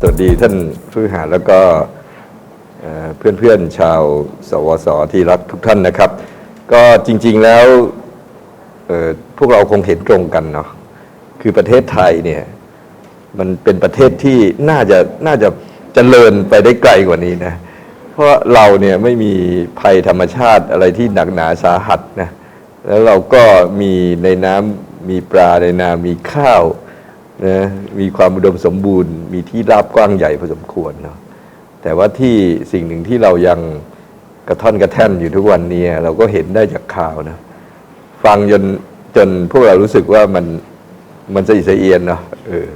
สวัสดีท่านผู้หาแล้วก็เพื่อนๆชาวสวสที่รักทุกท่านนะครับ ก็จริงๆแล้วพวกเราคงเห็นตรงกันเนาะคือประเทศไทยเนี่ยมันเป็นประเทศที่น่าจะน่าจะเจริญไปได้ไกลกว่านี้นะเพราะเราเนี่ยไม่มีภัยธรรมชาติอะไรที่หนักหนาสาหัสนะแล้วเราก็มีในน้ำมีปลาในนา มีข้าว นะมีความอุดมสมบูรณ์ มีที่ราบกว้างใหญ่พอสมควรเนาะแต่ว่าที่สิ่งหนึ่งที่เรายังกระท่อนกระแท่นอยู่ทุกวันนี้เราก็เห็นได้จากข่าวนะฟังจนจนพวกเรารู้สึกว่ามันมันสะอิสะเอียนเนาะเออ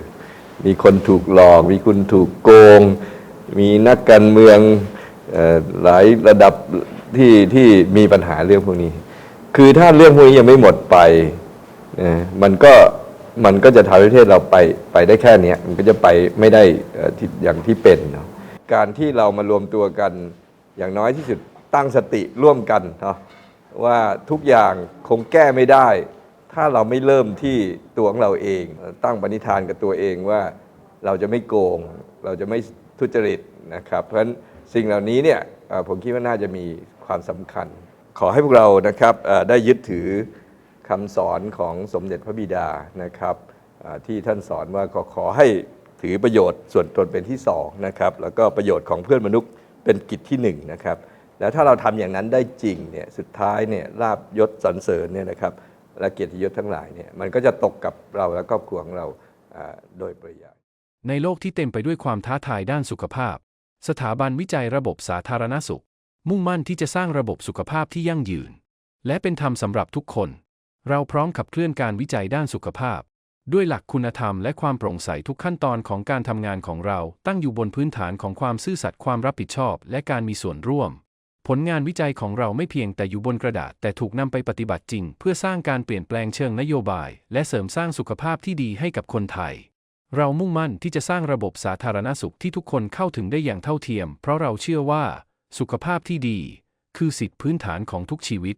มีคนถูกหลอก มีคนถูกโกง มีนักการเมืองออหลายระดับที่ที่มีปัญหาเรื่องพวกนี้ คือถ้าเรื่องพวกนี้ยังไม่หมดไป มันก็ มันก็จะทำให้ประเทศเราไปไปได้แค่เนี้ยมันก็จะไปไม่ได้เอ่อที่อย่างที่เป็นเนาะการที่เรามารวมตัวกันอย่างน้อยที่สุดตั้งสติร่วมกันเนาะว่าทุกอย่างคงแก้ไม่ได้ ถ้าเราไม่เริ่มที่ตัวของเราเอง ตั้งปณิธานกับตัวเองว่าเราจะไม่โกง เราจะไม่ทุจริตนะครับ เพราะฉะนั้นสิ่งเหล่านี้เนี่ยผมคิดว่าน่าจะมีความสำคัญ ขอให้พวกเรานะครับได้ยึดถือ คำสอนของสมเด็จพระบิดานะครับที่ท่านสอนว่าก็ขอให้ถือประโยชน์ส่วนตนเป็นที่สองนะครับแล้วก็ประโยชน์ของเพื่อนมนุษย์เป็นกิจที่หนึ่งนะครับแล้วถ้าเราทำอย่างนั้นได้จริงเนี่ยสุดท้ายเนี่ยลาบยศสรรเสริญเนี่ยนะครับและเกียรติยศทั้งหลายเนี่ยมันก็จะตกกับเราและครอบครัวของเราอ่าโดยปริยายในโลกที่เต็มไปด้วยความท้าทายด้านสุขภาพ สถาบันวิจัยระบบสาธารณสุข มุ่งมั่นที่จะสร้างระบบสุขภาพที่ยั่งยืน และเป็นธรรมสำหรับทุกคน เราพร้อมขับเคลื่อนการวิจัยด้านสุขภาพ ด้วยหลักคุณธรรมและความโปร่งใสทุกขั้นตอนของการทำงานของเรา ตั้งอยู่บนพื้นฐานของความซื่อสัตย์ความรับผิดชอบ และการมีส่วนร่วม ผลงานวิจัยของเราไม่เพียงแต่อยู่บนกระดาษ แต่ถูกนำไปปฏิบัติจริง เพื่อสร้างการเปลี่ยนแปลงเชิงนโยบาย และเสริมสร้างสุขภาพที่ดีให้กับคนไทย เรามุ่งมั่นที่จะสร้างระบบสาธารณสุขที่ทุกคนเข้าถึงได้อย่างเท่าเทียม เพราะเราเชื่อว่า สุขภาพที่ดี คือสิทธิพื้นฐานของทุกชีวิต